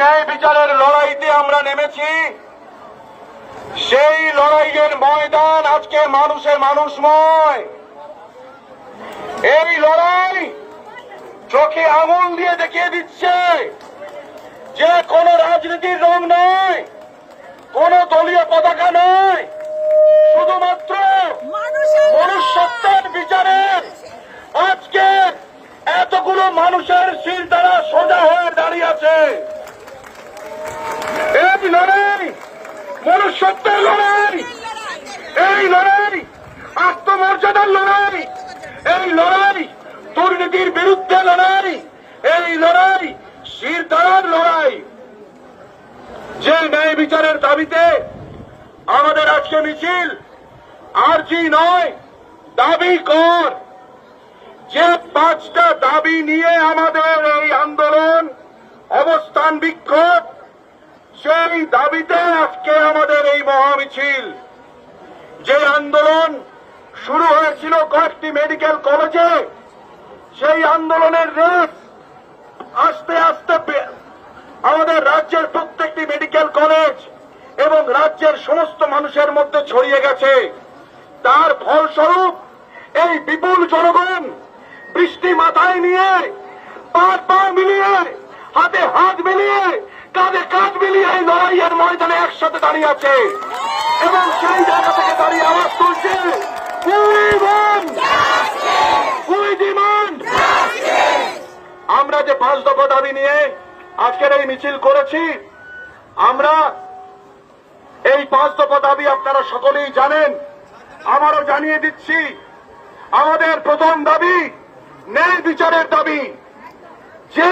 ন্যায় বিচারের লড়াইতে আমরা নেমেছি। সেই লড়াইয়ের ময়দান আজকে মানুষের মানুষময়। এই লড়াই চোখে আঙুল দিয়ে দেখিয়ে দিচ্ছে যে কোন রাজনীতির রং নয় কোন দলীয় পতাকা নয় শুধুমাত্র মনুষ্যত্বের বিচারে আজকে এতগুলো মানুষের দ্বারা সোজা হয়ে দাঁড়িয়ে আছে এই লড়াই মনুষ্যত্বের লড়াই। এই লড়াই, আত্মমর্যাদার লড়াই। এই লড়াই, দুর্নীতির বিরুদ্ধে লড়াই। এই লড়াই, শির দ্বারার লড়াই। যে ন্যায় বিচারের দাবিতে আমাদের আজকে মিছিল, আরজি নয়, দাবি কর। যে পাঁচটা দাবি নিয়ে আমাদের এই আন্দোলন অবস্থান বিক্ষোভ সেই দাবিতে আজকে আমাদের এই মহামিছিল, যে আন্দোলন শুরু হয়েছিল কয়েকটি মেডিকেল কলেজে, সেই আন্দোলনের রেস আস্তে আস্তে আমাদের রাজ্যের প্রত্যেকটি মেডিকেল কলেজ এবং রাজ্যের সমস্ত মানুষের মধ্যে ছড়িয়ে গেছে। তার ফলস্বরূপ এই বিপুল জনগণ বৃষ্টি মাথায় নিয়ে পা পা মিলিয়ে, হাতে হাত মিলিয়ে কাঁধে কাঁধ মিলিয়ে এই লড়াইয়ের ময়দানে একসাথে দাঁড়িয়ে আছে এবং সেই জায়গা থেকে দাঁড়িয়ে আওয়াজ তুলছে! আমরা যে পাঁচ দফা দাবি নিয়ে আজকের এই মিছিল করেছি, আমরা এই পাঁচ দফা দাবি আপনারা সকলেই জানেন, আমারও জানিয়ে দিচ্ছি, আমাদের প্রথম দাবি ন্যায় বিচারের দাবি, যে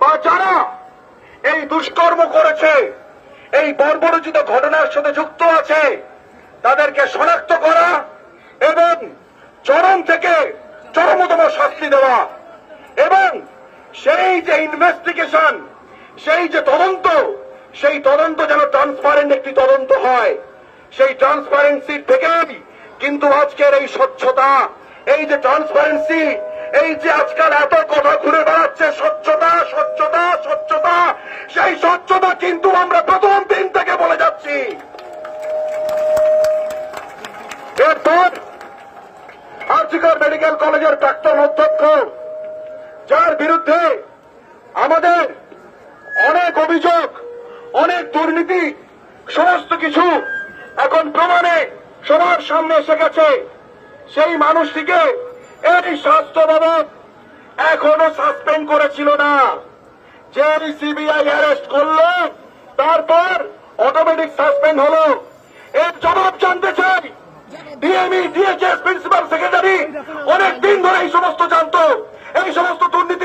বা যারা এই দুষ্কর্ম করেছে। এই বর্বরচিত ঘটনার সাথে যুক্ত আছে। তাদেরকে শনাক্ত করা এবং চরম থেকে চরমতম শাস্তি দেওয়া এবং সেই যে ইনভেস্টিগেশন সেই যে তদন্ত, সেই তদন্ত যেন ট্রান্সপারেন্ট একটি তদন্ত হয়। সেই ট্রান্সপারেন্সি থেকেই কিন্তু আজকের এই স্বচ্ছতা, এই যে ট্রান্সপারেন্সি এই যে আজকাল এত কথা ঘুরে বেড়াচ্ছে স্বচ্ছতা স্বচ্ছতা স্বচ্ছতা সেই স্বচ্ছতা কিন্তু আমরা প্রথম দিন থেকে বলে যাচ্ছি। এরপর আর্জিকর মেডিকেল কলেজের প্রাক্তন অধ্যক্ষ, যার বিরুদ্ধে আমাদের অনেক অভিযোগ, অনেক দুর্নীতি, সমস্ত কিছু এখন প্রমাণে সবার সামনে এসে গেছে। সেই মানুষটিকে এই স্বাস্থ্য বাবদ এখনও সাসপেন্ড করেছিল না। যে সিবিআই অ্যারেস্ট করল, তারপর অটোমেটিক সাসপেন্ড হলো। এর জবাব জানতে চাই। ডিএমই ডিএচএস প্রিন্সিপাল সেক্রেটারি অনেক দিন ধরে এই সমস্ত জানতো। এই সমস্ত দুর্নীতির